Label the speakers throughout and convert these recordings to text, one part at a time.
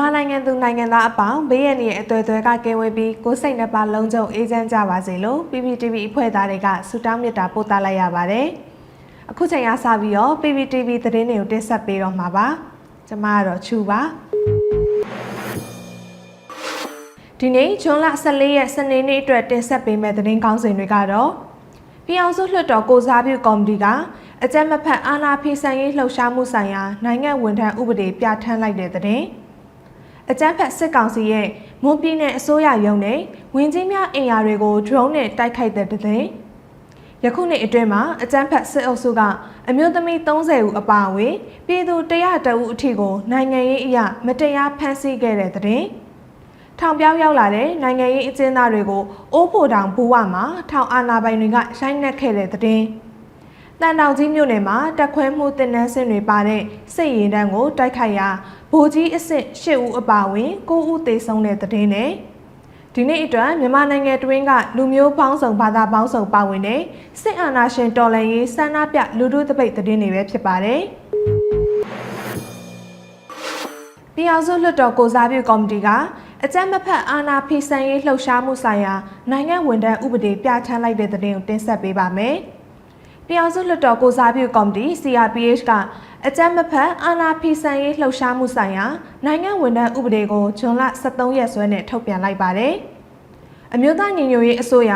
Speaker 1: မြန်မာနိုင်ငံသူနိုင်ငံသားအပေါင်းဘေးရန်ရဲ့အသွယ်သွဲကကင်းဝေးပြီးကိုယ်စိတ်နှပါလုံးစုံအေးချမ်းကြပါစေလို့ PPTV အဖွဲ့သားတွေကဆုတောင်းမေတ္တာပို့သလိုက်ရပါတယ်။အခုချိန်ကစပြီးတော့ PPTV သတင်းတွေကိုတင်ဆက်ပေးတော့မှာပါ။ကျွန်မကတော့ချူပါ။ဒီနေ့ဇွန်လ14ရက်စနေနေ့အတွက်တင်ဆက်ပေးမယ့်သတင်းကောင်းစဉ်တွေကတော့ပြည်အောင်စုလွှတ်တော်ကိုစားပြုကော်မတီကအကြမ်းမဖက်အာဏာဖီဆန်ရေးလှုပ်ရှားမှုဆိုင်ရာနိုင်ငံဝန်ထမ်းဥပဒေပြဋ္ဌာန်းလိုက်တဲ့သတင်း။ အကြမ်းဖက်စစ်ကောင်စီရဲ့မွန်ပြည်နယ်အစိုးရရုံးနဲ့ဝင်ကြီးများအင်အားတွေကို drone နဲ့တိုက်ခိုက်တဲ့တဲ့ ယခုနှစ်အတွင်းမှာအကြမ်းဖက်စစ်အုပ်စုကအမျိုးသမီး30ဦးအပါအဝင်ပြည်သူ100ဦးအထိကိုနိုင်ငံရေးအရာမတရားဖမ်းဆီးခဲ့တဲ့တဲ့ထောင်ပြောင်းရောက်လာတဲ့နိုင်ငံရေးအကျဉ်းသားတွေကိုအိုးဖို့တောင်ဘူဝမှာထောင်အာဏာပိုင်တွေကရိုက်နှက်ခဲ့တဲ့တဲ့တန်တောင်ကြီးမြို့နယ်မှာတက်ခွဲမှုတင်နန်းစင်တွေပါတဲ့စစ်ရင်တန်းကိုတိုက်ခိုက်ရာ ဗိုလ်ကြီးအစ်စ်၈ဦးအပါအဝင်၉ဦးသေဆုံးတဲ့တဲ့နဲ့ဒီနေ့အတွက်မြန်မာနိုင်ငံတွင်းကလူမျိုးပေါင်းစုံဘာသာပေါင်းစုံပါဝင်တဲ့စစ်အာဏာရှင်တော်လှန်ရေးဆန္ဒပြလူထုတပိတ်သတင်းတွေပဲဖြစ်ပါတယ်။ပြည်အောင်စုလွှတ်တော်ကိုစားပြုကော်မတီကအကြမ်းမဖက်အာဏာဖီဆန်ရေးလှုပ်ရှားမှုဆိုင်ရာနိုင်ငံဝန်ထမ်းဥပဒေပြဋ္ဌာန်းလိုက်တဲ့သတင်းကိုတင်ဆက်ပေးပါမယ်။ ပြည်အောင်စုလွှတ်တော်ကိုစားပြုကော်မတီ CRPH ကအကြမ်းမဖက်အာဏာဖီဆန်ရေးလှုပ်ရှားမှုဆိုင်ရာနိုင်ငံဝန်ထမ်းဥပဒေကိုဇွန်လ23ရက်စွဲနဲ့ထုတ်ပြန်လိုက်ပါတယ်။အမျိုးသားညီညွတ်ရေးအစိုးရ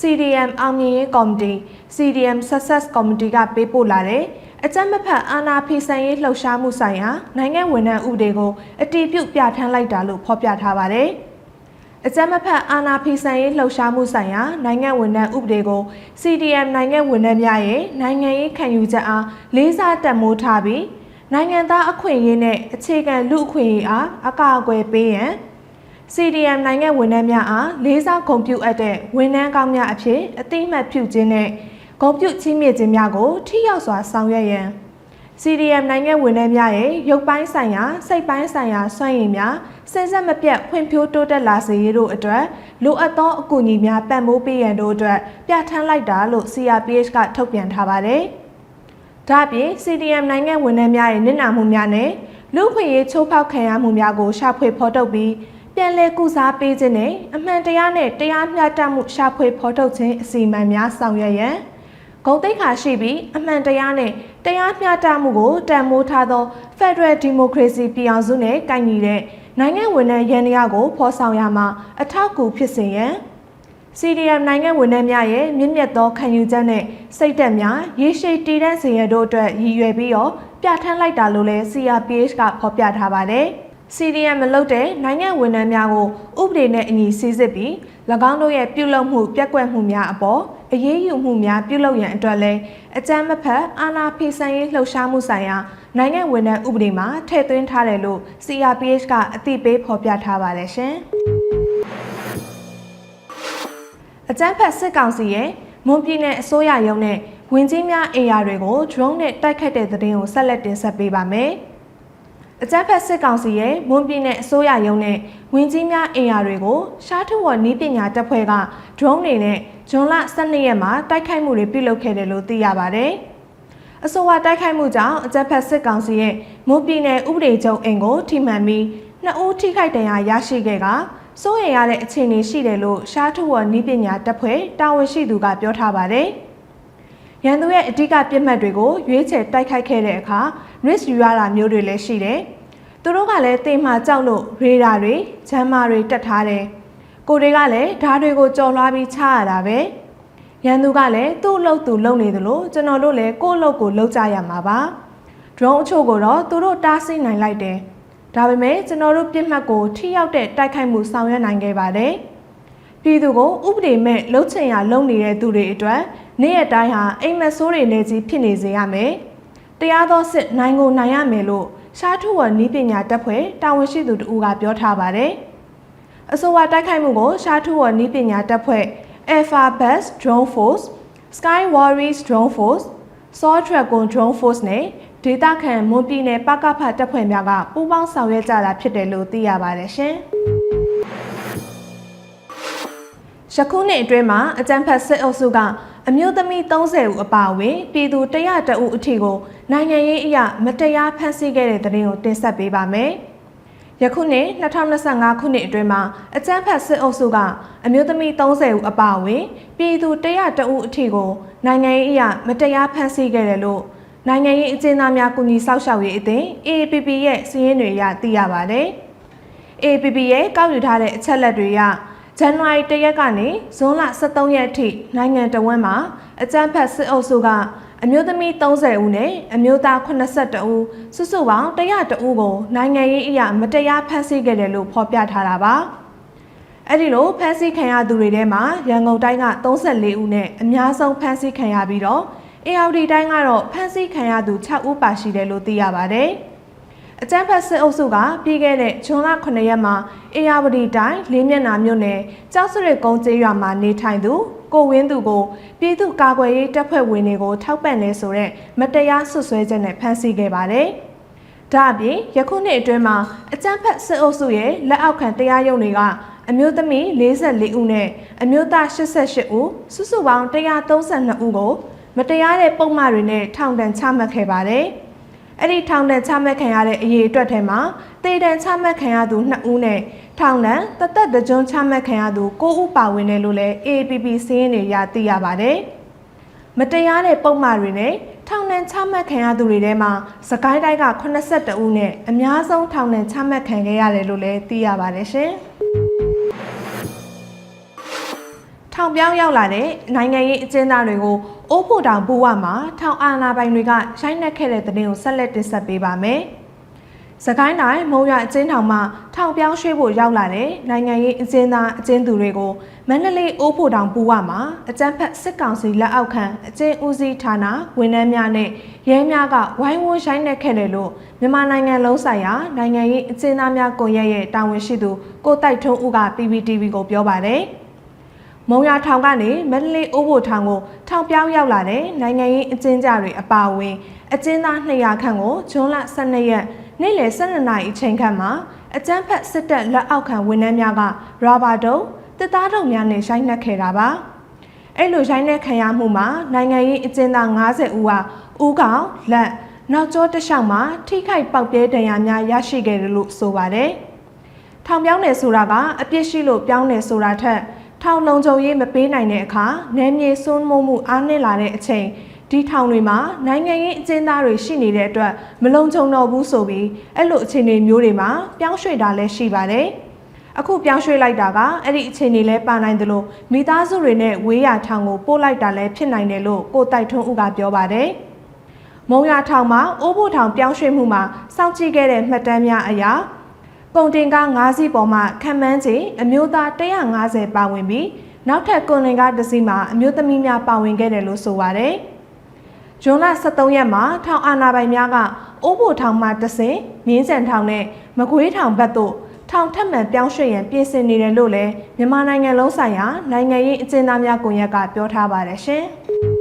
Speaker 1: CDM အောင်မြင်ရေးကော်မတီ CDM Success Committee ကပေးပို့လာတဲ့အကြမ်းမဖက်အာဏာဖီဆန်ရေးလှုပ်ရှားမှုဆိုင်ရာနိုင်ငံဝန်ထမ်းဥပဒေကိုအတည်ပြုပြဋ္ဌာန်းလိုက်တာလို့ဖော်ပြထားပါတယ်။ အကြမ်းမဖက်အာဏာဖီဆန်ရေးလှုပ်ရှားမှုဆိုင်ရာနိုင်ငံဝန်ထမ်းဥပဒေကို CDM နိုင်ငံဝန်ထမ်းများရဲ့နိုင်ငံရေးခံယူချက်အားလေးစားတန်မိုးထားပြီးနိုင်ငံသားအခွင့်အရေးနဲ့အခြေခံလူအခွင့်အရေးအားအကာအကွယ်ပေးရန် CDM နိုင်ငံဝန်ထမ်းများအားလေးစားဂုဏ်ပြုအပ်တဲ့ဝန်ထမ်းကောင်းများအဖြစ်အသိမှတ်ပြုခြင်းနဲ့ဂုဏ်ပြုချီးမြှင့်ခြင်းများကိုထိရောက်စွာဆောင်ရွက်ရန် CDM နိုင်ငံဝန်ထမ်းများရဲ့ရုပ်ပိုင်းဆိုင်ရာစိတ်ပိုင်းဆိုင်ရာစွမ်းရည်များစဉ်ဆက်မပြတ်ဖွံ့ဖြိုးတိုးတက်လာစေရေးတို့အတွက်လိုအပ်သောအကူအညီများပံ့ပိုးပေးရန်တို့အတွက်ပြဋ္ဌာန်းလိုက်တာလို့ CRPH ကထုတ်ပြန်ထားပါတယ်။ဒါ့အပြင် CDM နိုင်ငံဝန်ထမ်းများရဲ့နစ်နာမှုများနဲ့လူ့ခွင့်ရေးချိုးဖောက်ခံရမှုများကိုရှာဖွေဖော်ထုတ်ပြီးပြန်လည်ကုစားပေးခြင်းနဲ့အမှန်တရားနဲ့တရားမျှတမှုရှာဖွေဖော်ထုတ်ခြင်းအစီအမံများဆောင်ရွက်ရန် ဂုံတိတ်ခါရှိပြီးအမှန်တရားနဲ့တရားမျှတမှုကိုတန်မိုးထားသော Federal Democracy ပြည်အောင်စုနဲ့ကိုင်ညီတဲ့နိုင်ငံဝန်ထမ်းရန်ရာကိုဖော်ဆောင်ရမှာအထောက်အကူဖြစ်စေရန် CDM နိုင်ငံဝန်ထမ်းများရဲ့မြင့်မြတ်သောခံယူချက်နဲ့စိတ်သက်များရေရှည်တည်တံ့စေရတို့အတွက်ရည်ရွယ်ပြီးတော့ပြဋ္ဌာန်းလိုက်တာလို့လည်း CRPH ကဖော်ပြထားပါတယ်။ CDM မလုပ်တဲ့နိုင်ငံဝန်ထမ်းများကိုဥပဒေနဲ့အညီစီစစ်ပြီး၎င်းတို့ရဲ့ပြုလုပ်မှုပြက်ကွက်မှုများအပေါ်အရေးယူမှုများပြုလုပ်ရန်အတွက်လည်းအကြမ်းမဖက်အာဏာဖီဆန်ရေးလှုပ်ရှားမှုဆိုင်ရာနိုင်ငံဝန်ထမ်းဥပဒေမှာထည့်သွင်းထားတယ်လို့ CRPH ကအသိပေးဖော်ပြထားပါတယ်ရှင်။အကြမ်းဖက်စစ်ကောင်စီရဲ့မွန်ပြည်နယ်အစိုးရရုံးနဲ့ဝင်ကြီးများအိမ်ယာတွေကို drone နဲ့တိုက်ခတ်တဲ့သတင်းကိုဆက်လက်တင်ဆက်ပေးပါမယ်။ အကြမ်းဖက်စစ်ကောင်စီရဲ့မွန်ပြည်နယ်အစိုးရရုံးနဲ့ဝင်ကြီးများအင်အားတွေကိုရှားထဝနီးပညာတပ်ဖွဲ့က drone တွေနဲ့ဇွန်လ12ရက်မှာတိုက်ခိုက်မှုတွေပြုလုပ်ခဲ့တယ်လို့သိရပါတယ်။အဆိုပါတိုက်ခိုက်မှုကြောင့်အကြမ်းဖက်စစ်ကောင်စီရဲ့မွန်ပြည်နယ်ဥပဒေချုပ်အင်ကိုထိမှန်ပြီးနှစ်ဦးထိခိုက်ဒဏ်ရာရရှိခဲ့ကစိုးရိမ်ရတဲ့အခြေအနေရှိတယ်လို့ရှားထဝနီးပညာတပ်ဖွဲ့တာဝန်ရှိသူကပြောထားပါတယ်။ ရန်သူရဲ့အဓိကပြစ်မှတ်တွေကိုရွေးချယ်တိုက်ခိုက်ခဲ့တဲ့အခါ risk ယူရတာမျိုးတွေလည်းရှိတယ်။သူတို့ကလည်းတေမှကြောက်လို့ရေဒါတွေဂျမ်းမာတွေတက်ထားတယ်။ကိုတွေကလည်းဓာတ်တွေကိုကြော်လွှားပြီးချရတာပဲ။ရန်သူကလည်းသူ့အလုပ်သူလုပ်နေသလိုကျွန်တော်တို့လည်းကိုယ့်အလုပ်ကိုလုပ်ကြရမှာပါ။ drone အချို့ကိုတော့သူတို့တားဆီးနိုင်လိုက်တယ်။ဒါပေမဲ့ကျွန်တော်တို့ပြစ်မှတ်ကိုထိရောက်တဲ့တိုက်ခိုက်မှုဆောင်ရွက်နိုင်ခဲ့ပါတယ်။ပြည်သူကိုဥပဒေမဲ့လှုပ်ချင်ရလုံနေတဲ့သူတွေအတွက် နေ့ရက်တိုင်းဟာအိမ်မက်ဆိုးတွေနဲ့ကြီးဖြစ်နေစေရမယ်။တရားသောစစ်နိုင်ကိုနိုင်ရမယ်လို့ရှားထုဝနီးပညာတပ်ဖွဲ့တာဝန်ရှိသူတဦးကပြောထားပါတယ်။အဆိုပါတိုက်ခိုက်မှုကိုရှားထုဝနီးပညာတပ်ဖွဲ့ Alpha Bus Drone Force, Sky Warriors Drone Force, Saw Dragon Drone Force နဲ့ဒေသခံမွန်ပြည်နယ်ပကဖတပ်ဖွဲ့များကပူးပေါင်းဆောင်ရွက်ကြတာဖြစ်တယ်လို့သိရပါတယ်ရှင်။ယခုနှစ်အတွင်းမှာအကြံဖတ်စစ်အုပ်စုက အမျိုးသမီး30ဦးအပါအဝင်ပြည်သူ100တဦးအထိကိုနိုင်ငံရေးအရာမတရားဖမ်းဆီးခဲ့တဲ့တဲ့ရင်ကိုတင်ဆက်ပေးပါမယ်။ယခုနှစ်2025ခုနှစ်အတွင်းမှာအကြမ်းဖက်စစ်အုပ်စုကအမျိုးသမီး30ဦးအပါအဝင်ပြည်သူ100ဦးအထိကိုနိုင်ငံရေးအရာမတရားဖမ်းဆီးခဲ့တယ်လို့နိုင်ငံရေးအကျဉ်းသားများကူညီဆောက်ရှောက်ရေးအသင်း AAPP ရဲ့စီးရင်တွေအရသိရပါတယ်။ AAPP ရဲ့ကောက်ယူထားတဲ့အချက်လက်တွေအရ ဇန်နဝါရီ၁ရက်ကနေဇွန်လ23ရက်အထိနိုင်ငံတော်ဝန်မှာအကြမ်းဖက်စစ်အုပ်စုကအမျိုးသမီး30ဦးနဲ့အမျိုးသား82ဦးစုစုပေါင်း100ဦးကိုနိုင်ငံရေးအရာမတရားဖမ်းဆီးခဲ့တယ်လို့ဖော်ပြထားတာပါ။အဲ့ဒီလိုဖမ်းဆီးခံရသူတွေထဲမှာရန်ကုန်တိုင်းက34ဦးနဲ့အများဆုံးဖမ်းဆီးခံရပြီးတော့ ARD တိုင်းကတော့ဖမ်းဆီးခံရသူ6ဦးပါရှိတယ်လို့သိရပါတယ်။ အကြမ်းဖက်စစ်အုပ်စုကပြီးခဲ့တဲ့ဇွန်လ9ရက်မှာအေယာဝတီတိုင်းလေးမျက်နှာမြို့နယ်ကျောက်စရစ်ကုန်းကျေးရွာမှာနေထိုင်သူကိုဝင်းသူကိုပြည်သူ့ကာကွယ်ရေးတပ်ဖွဲ့ဝင်တွေကိုထောက်ပံ့နေဆိုတဲ့မတရားဆွဆွဲချက်နဲ့ဖမ်းဆီးခဲ့ပါတယ်။ဒါအပြင်ယခုနှစ်အတွင်းမှာအကြမ်းဖက်စစ်အုပ်စုရဲ့လက်အောက်ခံတရားရုံးတွေကအမျိုးသမီး44ဦးနဲ့အမျိုးသား88ဦးစုစုပေါင်း132ဦးကိုမတရားတဲ့ပုံမှန်တွေနဲ့ထောင်ဒဏ်ချမှတ်ခဲ့ပါတယ်။ အဲ့ဒီထောင်ဒဏ်ချမှတ်ခံရတဲ့အရေးအတွက်ထဲမှာတေတံချမှတ်ခံရသူ2ဦးနဲ့ထောင်ဒဏ်တသက်တကြွချမှတ်ခံရသူ9ဦးပါဝင်တယ်လို့လည်း AAPP စည်းရင်းတွေရသိရပါတယ်။မတရားတဲ့ပုံမှန်တွေနဲ့ထောင်ဒဏ်ချမှတ်ခံရသူတွေထဲမှာစကိုင်းတိုင်းက82ဦးနဲ့အများဆုံးထောင်ဒဏ်ချမှတ်ခံခဲ့ရတယ်လို့လည်းသိရပါတယ်ရှင်။ထောင်ပြောင်းရောက်လာတဲ့နိုင်ငံရေးအကျဉ်းသားတွေကို အိုးဖို့တောင်ပူဝမှာထောင်အာဏာပိုင်တွေကရိုက်နှက်ခဲ့တဲ့တဲ့တင်ကိုဆက်လက်တင်ဆက်ပေးပါမယ်။စကိုင်းတိုင်းမုံရအကျဉ်းထောင်မှာထောင်ပြောင်းရွှေ့ဖို့ရောက်လာတဲ့နိုင်ငံရေးအကျဉ်းသားအကျဉ်းသူတွေကိုမန္တလေးအိုးဖို့တောင်ပူဝမှာအကြမ်းဖက်စစ်ကောင်စီလက်အောက်ခံအကျဉ်းဦးစီးဌာနဝန်ထမ်းများနဲ့ရဲများကဝိုင်းဝန်းရိုက်နှက်ခဲ့တယ်လို့မြန်မာနိုင်ငံလုံးဆိုင်ရာနိုင်ငံရေးအကျဉ်းသားများကွန်ရက်ရဲ့တာဝန်ရှိသူကိုတိုက်ထုံးဦးက PPTV ကိုပြောပါတယ်။ မုံရထောင်ကနေမန္တလေးအိုးဘိုထောင်ကိုထောင်ပြောင်းရောက်လာတဲ့နိုင်ငံရေးအကျဉ်းကြတွေအပါအဝင်အကျဉ်းသား200ခန့်ကိုဂျွန်လ12ရက်နေ့လယ်12နာရီအချိန်ခန့်မှာအကြမ်းဖက်စစ်တပ်လက်အောက်ခံဝန်ထမ်းများကရာဘာဒုံတစ်သားတုံများနဲ့ရိုက်နှက်ခဲ့တာပါအဲ့လိုရိုက်နှက်ခံရမှုမှာနိုင်ငံရေးအကျဉ်းသား90ဦးဟာဦးကောင်လက်နောက်ကျောတစ်လျှောက်မှာထိခိုက်ပေါက်ပြဲဒဏ်ရာများရရှိခဲ့တယ်လို့ဆိုပါတယ်ထောင်ပြောင်းတယ်ဆိုတာကအပြစ်ရှိလို့ပြောင်းတယ်ဆိုတာထက် ထောင်လုံခြုံရေးမပေးနိုင်တဲ့အခါနယ်မြေစွန်းမိုးမှုအားနည်းလာတဲ့အချိန်ဒီထောင်တွေမှာနိုင်ငံရေးအကျဉ်းသားတွေရှိနေတဲ့အတွက်မလုံခြုံတော့ဘူးဆိုပြီးအဲ့လိုအခြေအနေမျိုးတွေမှာပြောင်းရွှေ့တာလည်းရှိပါတယ်။အခုပြောင်းရွှေ့လိုက်တာကအဲ့ဒီအခြေအနေလဲပါနိုင်တယ်လို့မိသားစုတွေနဲ့ဝေးရထောင်ကိုပို့လိုက်တာလည်းဖြစ်နိုင်တယ်လို့ကိုတိုက်ထွန်းဦးကပြောပါတယ်။မုံရထောင်မှာအိုးဖို့ထောင်ပြောင်းရွှေ့မှုမှာစောင့်ကြည့်ခဲ့တဲ့မှတ်တမ်းများအရာ ကုန်တင်ကား9စီးပေါ်မှာခံမှန်းချေအမျိုးသား150ပါဝင်ပြီးနောက်ထပ်ကုန်တင်ကားတစ်စီးမှာအမျိုးသမီးများပါဝင်ခဲ့တယ်လို့ဆိုပါတယ်။ဂျွန်လ23ရက်မှာထောင်အာဏာပိုင်များကအိုးဘိုထောင်မှတဆင်မြင်းစံထောင်နဲ့မကွေးထောင်ဘက်သို့ထောင်ထက်မှန်ပြောင်းရွှေ့ရန်ပြင်ဆင်နေတယ်လို့လည်းမြန်မာနိုင်ငံလုံးဆိုင်ရာနိုင်ငံရေးအကျဉ်းသားများကွန်ရက်ကပြောထားပါတယ်ရှင်။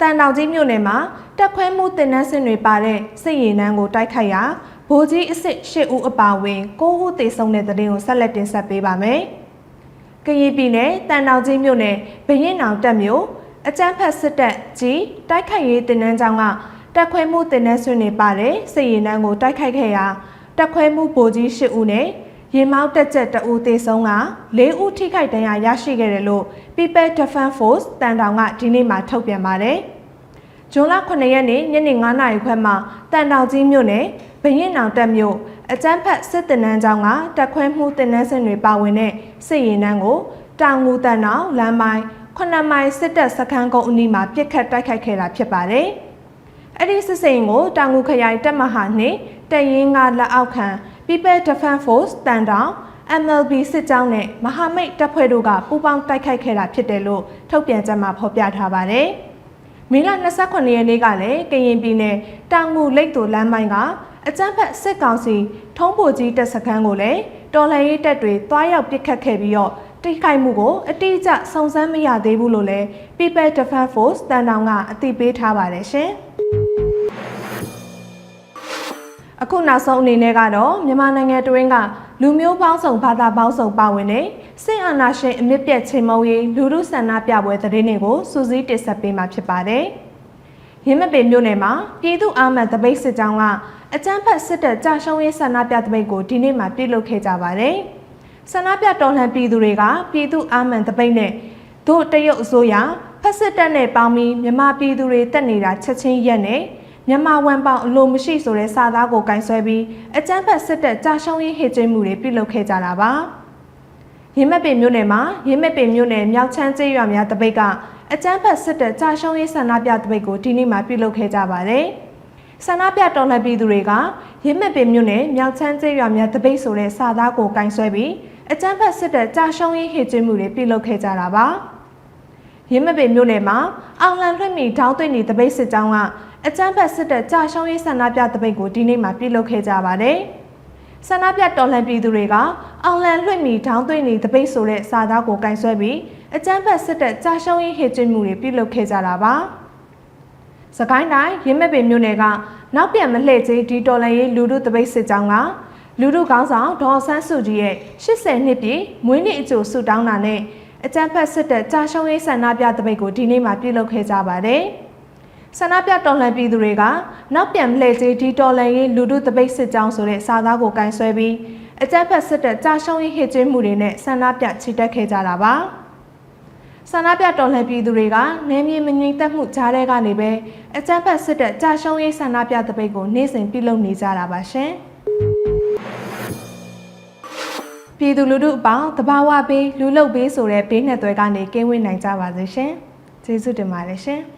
Speaker 1: တန်တောင်ကြီးမြို့နယ်မှာတက်ခွဲမှုတင်နန်းစင်တွေပါတဲ့စစ်ရည်နှန်းကိုတိုက်ခိုက်ရာဗိုလ်ကြီးအစ်စ်၈ဦးအပါအဝင်၉ဦးသေဆုံးတဲ့တဲ့တင်ကိုဆက်လက်တင်ဆက်ပေးပါမယ်။ကရင်ပြည်နယ်တန်တောင်ကြီးမြို့နယ်ဘရင်နောင်တက်မြို့အကျန်းဖက်စစ်တပ်ကြီးတိုက်ခိုက်ရေးတင်နန်းကျောင်းကတက်ခွဲမှုတင်နန်းဆွတွေပါတဲ့စစ်ရည်နှန်းကိုတိုက်ခိုက်ခဲ့ရာတက်ခွဲမှုဗိုလ်ကြီး၈ဦးနဲ့ ရင်မောက်တက်ချက်တအူသေဆုံးက၄ဦးထိခိုက်ဒဏ်ရာရရှိခဲ့တယ်လို့ People Defense Force တန်တောင်ကဒီနေ့မှထုတ်ပြန်ပါတယ်။ဇွန်လ9ရက်နေ့ညနေ9နာရီခွဲမှာတန်တောင်ကြီးမြို့နယ်ဘရင်နောင်တက်မြို့အကျန်းဖက်စစ်တင်နန်းကျောင်းကတက်ခွဲမှုတင်နန်းစင်တွေပါဝင်တဲ့စစ်ရင်နှန်းကိုတောင်ငူတန်တောင်လမ်းပိုင်း9မိုင်စစ်တပ်စခန်းကုန်းအနီးမှာပြစ်ခတ်တိုက်ခိုက်ခဲ့တာဖြစ်ပါတယ်။အဲ့ဒီစစ်စိန်ကိုတောင်ငူခရိုင်တပ်မဟာနှင့်တရင်ကလက်အောက်ခံ People Defense Force တန်တောင် MLB စစ်ကြောင်းနဲ့မဟာမိတ်တပ်ဖွဲ့တို့ကပူးပေါင်းတိုက်ခိုက်ခဲ့တာဖြစ်တယ်လို့ထုတ်ပြန်ကြမှာဖော်ပြထားပါတယ်။မေလ29ရက်နေ့ကလည်းကရင်ပြည်နယ်တောင်ငူလိတ်တူလမ်းပိုင်းကအကြမ်းဖက်စစ်ကောင်စီထုံးပိုကြီးတပ်စခန်းကိုလည်းတော်လှန်ရေးတပ်တွေတွားရောက်ပစ်ခတ်ခဲ့ပြီးတော့တိခိုက်မှုကိုအတိအကျစုံစမ်းမရသေးဘူးလို့လည်း People Defense Force တန်တောင်ကအသိပေးထားပါတယ်ရှင်။ အခုနောက်ဆုံးအနေနဲ့ကတော့မြန်မာနိုင်ငံတွင်းကလူမျိုးပေါင်းစုံဘာသာပေါင်းစုံပါဝင်တဲ့စစ်အာဏာရှင်အမြင့်ပြတ်ချိန်မုံရေးလူမှုဆန္ဒပြပွဲသတင်းတွေကိုစူးစီးတင်ဆက်ပေးမှာဖြစ်ပါတယ်။ရင်းမပင်မြို့နယ်မှာပြည်သူ့အာမတ်တပိတ်စစ်ကြောင်းကအကြမ်းဖက်စစ်တပ်ကြာရှုံးရေးဆန္ဒပြတပိတ်ကိုဒီနေ့မှပြုလုပ်ခဲ့ကြပါတယ်။ဆန္ဒပြတော်လှန်ပြည်သူတွေကပြည်သူအာမန်တပိတ်နဲ့တို့တရုတ်အစိုးရဖက်စစ်တပ်နဲ့ပေါင်းပြီးမြန်မာပြည်သူတွေတက်နေတာချက်ချင်းရက်နဲ့ မြန်မာဝန်ပေါင်အလိုမရှိဆိုတဲ့စာသားကိုကင်ဆယ်ပြီးအကြမ်းဖက်စစ်တပ်ကြာရှုံးရေးဟစ်ကြွေးမှုတွေပြုလုပ်ခဲ့ကြတာပါ။ရင်းမဲ့ပင်မြို့နယ်မှာရင်းမဲ့ပင်မြို့နယ်မြောက်ချမ်းကျေးရွာများတပိတ်ကအကြမ်းဖက်စစ်တပ်ကြာရှုံးရေးဆန္ဒပြတပိတ်ကိုဒီနေ့မှပြုလုပ်ခဲ့ကြပါတယ်။ဆန္ဒပြတော်လှန်ပြည်သူတွေကရင်းမဲ့ပင်မြို့နယ်မြောက်ချမ်းကျေးရွာများတပိတ်ဆိုတဲ့စာသားကိုကင်ဆယ်ပြီးအကြမ်းဖက်စစ်တပ်ကြာရှုံးရေးဟစ်ကြွေးမှုတွေပြုလုပ်ခဲ့ကြတာပါ။ရင်းမပေမြို့နယ်မှာအောင်လန်လွှင့်မီထောင်းသွင်းနေတပိတ်စစ်ကြောင်းက အကြမ်းဖက်စစ်တပ်ကြာရှုံးရေးဆန္ဒပြတပိတ်ကိုဒီနေ့မှပြုလုပ်ခဲ့ကြပါတယ်။ဆန္ဒပြတော်လှန်ပြည်သူတွေကအောင်လန်လွှင့်မီထောင်းသွင်းနေတပိတ်ဆိုတဲ့စာသားကိုကင်ဆယ်ပြီးအကြမ်းဖက်စစ်တပ်ကြာရှုံးရေးဟစ်ကြွေးမှုတွေပြုလုပ်ခဲ့ကြတာပါ။စကိုင်းတိုင်းရင်းမပေမြို့နယ်ကနောက်ပြန်မလှည့်သေးဒီတော်လှန်ရေးလူထုတပိတ်စစ်ကြောင်းကလူထုကောင်းဆောင်ဒေါ်ဆန်းစုကြည်ရဲ့80နှစ်ပြည့်မွေးနေ့အကျိုးဆုတောင်းတာနဲ့အကြမ်းဖက်စစ်တပ်ကြာရှုံးရေးဆန္ဒပြတပိတ်ကိုဒီနေ့မှပြုလုပ်ခဲ့ကြပါတယ်။ ဆန္ဒပြတော်လှန်ပြည်သူတွေကနောက်ပြန်မလှည့်သေးဒီတော်လှန်ရေးလူထုတပိတ်စစ်ကြောင်းဆိုတဲ့စာသားကိုကင်ဆယ်ပြီးအကြမ်းဖက်စစ်တပ်ကြာရှုံးရေးဟစ်ကြွေးမှုတွေနဲ့ဆန္ဒပြချီတက်ခဲ့ကြတာပါ။ဆန္ဒပြတော်လှန်ပြည်သူတွေကနယ်မြေမငြိမ်သက်မှုကြားထဲကနေပဲအကြမ်းဖက်စစ်တပ်ကြာရှုံးရေးဆန္ဒပြတပိတ်ကိုနေ့စဉ်ပြုလုပ်နေကြတာပါရှင်။ပြည်သူလူထုအပေါင်းတဘာဝပေးလူလုတ်ပေးဆိုတဲ့ဘေးနှစ်သွဲကနေကင်းဝေးနိုင်ကြပါစေရှင်။ကျေးဇူးတင်ပါတယ်ရှင်။